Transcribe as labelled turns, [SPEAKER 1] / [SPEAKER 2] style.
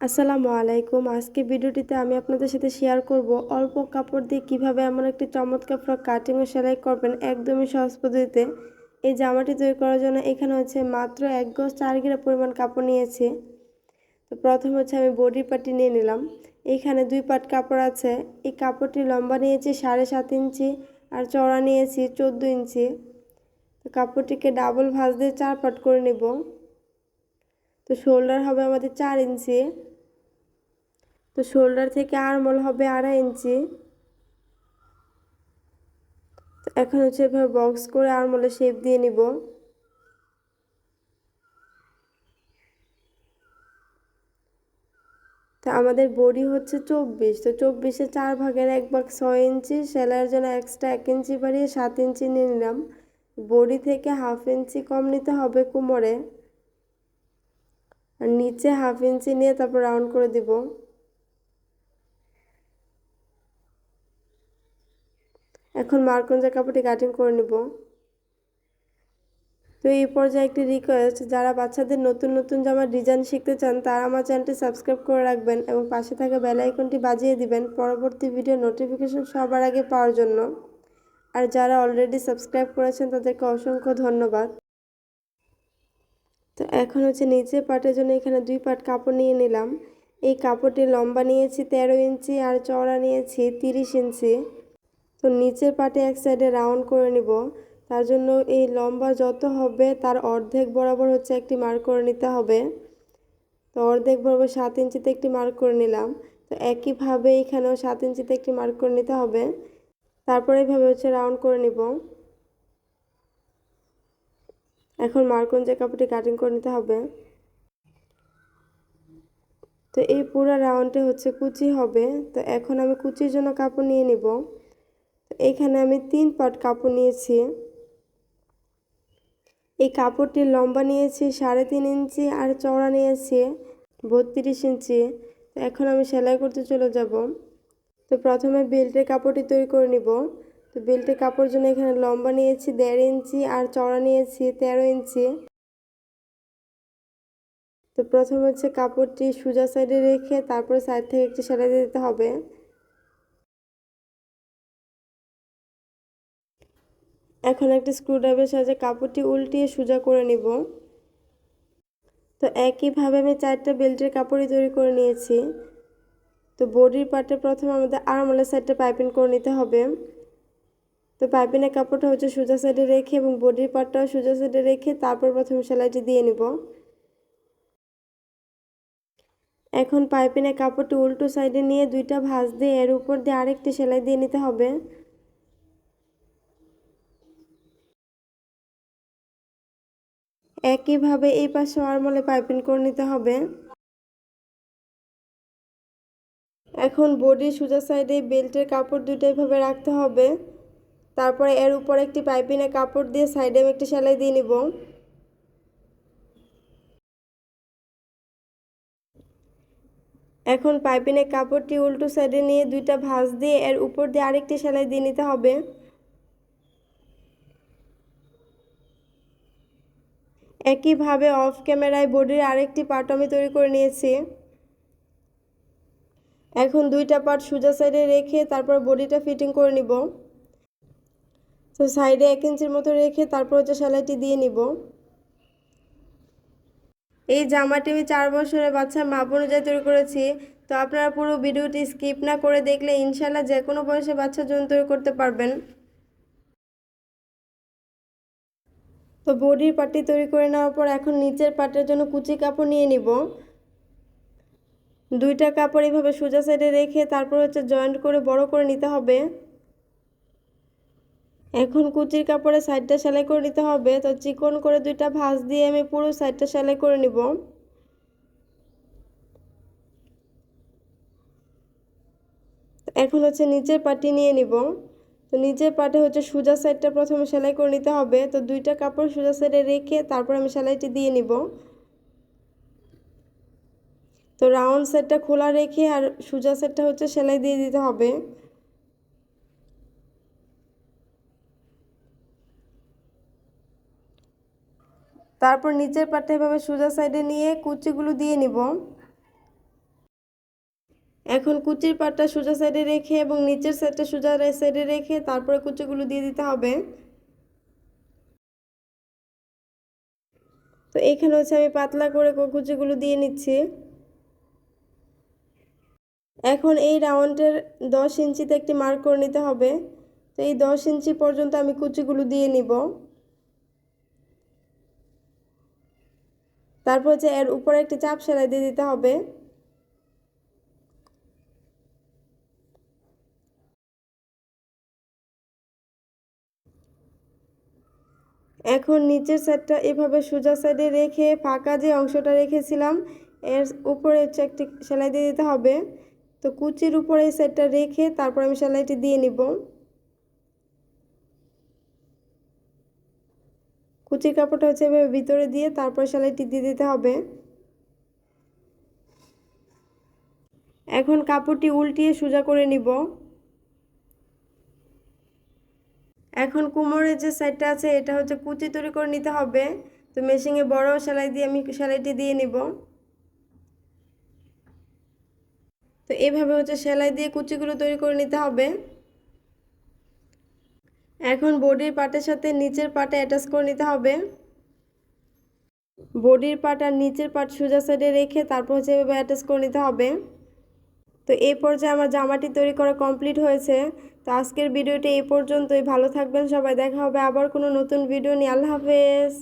[SPEAKER 1] আসসালামু আলাইকুম। আজকে ভিডিওটিতে আমি আপনাদের সাথে শেয়ার করব অল্প কাপড় দিয়ে কীভাবে এমন একটি চমৎকার ফ্রক কাটিং ও সেলাই করবেন একদমই সহজ পদ্ধতিতে। এই জামাটি তৈরি করার জন্য এখানে হচ্ছে মাত্র এক গজ চার গিরা পরিমাণ কাপড় নিয়েছি। তো প্রথম হচ্ছে আমি বডি পার্টি নিয়ে নিলাম। এখানে দুই পাট কাপড় আছে। এই কাপড়টি লম্বা নিয়েছি সাড়ে সাত ইঞ্চি আর চড়া নিয়েছি চোদ্দ ইঞ্চি। তো কাপড়টিকে ডাবল ভাঁজ দিয়ে চার পাট করে নেব। তো শোল্ডার হবে আমাদের চার ইঞ্চি তো শোল্ডার থেকে আরমল হবে আড়াই ইঞ্চি এখন হচ্ছে এভাবে বক্স করে আরমলে শেপ দিয়ে নিব। তো আমাদের বডি হচ্ছে চব্বিশ, তো চব্বিশে চার ভাগের এক ভাগ ছয় ইঞ্চি সেলাইয়ের জন্য এক্সট্রা এক ইঞ্চি বাড়িয়ে সাত ইঞ্চি নিয়ে নিলাম। বডি থেকে হাফ ইঞ্চি কম নিতে হবে কোমরে। আর নিচে হাফ ইঞ্চি নিয়ে তারপর রাউন্ড করে দিব। এখন মার্কঞ্জা কাপড়টি কাটিং করে নেব। তো এই পর্যায়ে একটি রিকোয়েস্ট যারা বাচ্চাদের নতুন নতুন জামার ডিজাইন শিখতে চান, তারা আমার চ্যানেলটি সাবস্ক্রাইব করে রাখবেন এবং পাশে থাকা বেল আইকনটি বাজিয়ে দিবেন পরবর্তী ভিডিও নোটিফিকেশন সবার আগে পাওয়ার জন্য। আর যারা অলরেডি সাবস্ক্রাইব করেছেন, তাদেরকে অসংখ্য ধন্যবাদ। তো এখন হচ্ছে নিচে পাটের জন্য এখানে দুই পাট কাপড় নিয়ে নিলাম। এই কাপড়টি লম্বা নিয়েছি তেরো ইঞ্চি আর চওড়া নিয়েছি তিরিশ ইঞ্চি। তো নিচের পাটে এক সাইডে রাউন্ড করে নিব। তার জন্য এই লম্বা যত হবে তার অর্ধেক বরাবর হচ্ছে একটি মার্ক করে নিতে হবে। তো অর্ধেক বরাবর সাত ইঞ্চিতে একটি মার্ক করে নিলাম। তো একইভাবে এখানেও সাত ইঞ্চিতে একটি মার্ক করে নিতে হবে। তারপরে এইভাবে হচ্ছে রাউন্ড করে নিব। এখন মার্কন যে কাপড়টি কাটিং করে নিতে হবে, তো এই পুরো রাউন্ডে হচ্ছে কুচি হবে। তো এখন আমি কুচির জন্য কাপড় নিয়ে নিব। তো এখানে আমি তিন পাট কাপড় নিয়েছি। এই কাপড়টির লম্বা নিয়েছি, সাড়ে তিন ইঞ্চি আর চওড়া নিয়েছি, বত্রিশ ইঞ্চি। তো এখন আমি সেলাই করতে চলে যাব। তো প্রথমে বেল্টের কাপড়টি তৈরি করে নিব। তো বেল্টের কাপড় জন্য এখানে লম্বা নিয়েছি, দেড় ইঞ্চি আর চওড়া নিয়েছি, তেরো ইঞ্চি। তো প্রথমে হচ্ছে কাপড়টি সোজা সাইডে রেখে তারপরে সাইড থেকে একটি সেলাই দিতে হবে। এখন একটি স্ক্রুড্রাইভারের সাহায্যে কাপড়টি উল্টিয়ে সোজা করে নিব। তো একইভাবে আমি চারটা বেল্টের কাপড়ই তৈরি করে নিয়েছি। তো বডির পার্টে প্রথমে আমাদের আরমলের সাইডটা পাইপিং করে নিতে হবে। তো পাইপিনের কাপড়টা হচ্ছে সোজা সাইডে রেখে এবং বডির পার্টটাও সোজা সাইডে রেখে তারপর প্রথমে সেলাইটি দিয়ে নিব। এখন পাইপিনের কাপড়টি উল্টো সাইডে নিয়ে দুইটা ভাঁজ দিয়ে এর উপর দিয়ে আরেকটি সেলাই দিয়ে নিতে হবে। একইভাবে এই পাশে আরমলে পাইপিং করে নিতে হবে। এখন বডি সোজা সাইডে বেল্টের কাপড় দুইটাই ভাবে রাখতে হবে। তারপরে এর উপর একটি পাইপিনে কাপড় দিয়ে সাইডে আমি একটি সেলাই দিয়ে নিব। এখন পাইপিনে কাপড়টি উল্টো সাইডে নিয়ে দুইটা ভাঁজ দিয়ে এর উপর দিয়ে আরেকটি সেলাই দিয়ে নিতে হবে। একইভাবে অফ ক্যামেরায় বডির আরেকটি পার্ট আমি তৈরি করে নিয়েছি। এখন দুইটা পার্ট সোজা সাইডে রেখে তারপর বডিটা ফিটিং করে নিব। তো সাইডে এক ইঞ্চির মতো রেখে তারপর হচ্ছে সেলাইটি দিয়ে নিব। এই জামাটি আমি চার বছরের বাচ্চার মাপ অনুযায়ী তৈরি করেছি। তো আপনারা পুরো ভিডিওটি স্কিপ না করে দেখলে ইনশাল্লাহ যে কোনো বয়সে বাচ্চার জন্য তৈরি করতে পারবেন। তো বডির পাটি তৈরি করে নেওয়ার পর এখন নিচের পাটের জন্য কুচি কাপড় নিয়ে নিব। দুইটা কাপড় এইভাবে সোজা সাইডে রেখে তারপর হচ্ছে জয়েন্ট করে বড় করে নিতে হবে। এখন কুচির কাপড়ে সাইডটা সেলাই করে নিতে হবে, তো চিকন করে দুইটা ভাঁজ দিয়ে আমি পুরো সাইডটা সেলাই করে নিব। এখন হচ্ছে নিচের পাটি নিয়ে নিব। তো নিচের পাটে হচ্ছে সোজা সাইডটা প্রথমে সেলাই করে নিতে হবে, তো দুইটা কাপড় সোজা সাইডে রেখে তারপর আমি সেলাইটি দিয়ে নিব। তো রাউন্ড সাইডটা খোলা রেখে আর সোজা সাইডটা হচ্ছে সেলাই দিয়ে দিতে হবে। তারপর নিচের পাটটা এভাবে সোজা সাইডে নিয়ে কুচিগুলো দিয়ে নিব। এখন কুচির পাটটা সোজা সাইডে রেখে এবং নিচের সাইডটা সোজা সাইডে রেখে তারপরে কুচিগুলো দিয়ে দিতে হবে। তো এখানে হচ্ছে আমি পাতলা করে কুচিগুলো দিয়ে নিচ্ছি। এখন এই রাউন্ডের দশ ইঞ্চিতে একটি মার্ক করে নিতে হবে। তো এই দশ ইঞ্চি পর্যন্ত আমি কুচিগুলো দিয়ে নিব। তারপর হচ্ছে এর উপরে একটি চাপ সেলাই দিয়ে দিতে হবে। এখন নিচের সাইডটা এভাবে সোজা সাইডে রেখে ফাঁকা যে অংশটা রেখেছিলাম, এর উপরে হচ্ছে একটি সেলাই দিয়ে দিতে হবে। তো কুচির উপরে এই সাইডটা রেখে তারপর আমি সেলাইটি দিয়ে নিব। কুচির কাপড়টা হচ্ছে এভাবে ভিতরে দিয়ে তারপর সেলাইটি দিয়ে দিতে হবে। এখন কাপড়টি উল্টিয়ে সোজা করে নিব। এখন কুমোরের যে সাইডটা আছে, এটা হচ্ছে কুচি তৈরি করে নিতে হবে। তো মেশিনে বড় সেলাই দিয়ে আমি সেলাইটি দিয়ে নিব। তো এইভাবে হচ্ছে সেলাই দিয়ে কুচিগুলো তৈরি করে নিতে হবে। এখন বডির পাটের সাথে নিচের পাটে অ্যাটাচ করে নিতে হবে। বডির পাট আর নিচের পাট সোজা সাইডে রেখে তারপর হচ্ছে এভাবে অ্যাটাচ করে নিতে হবে। তো এই পর্যায়ে আমার জামাটি তৈরি করা কমপ্লিট হয়েছে। তো আজকের ভিডিওটি এই পর্যন্তই। ভালো থাকবেন সবাই। দেখা হবে আবার কোনো নতুন ভিডিও নিয়ে। আল্লাহ হাফেজ।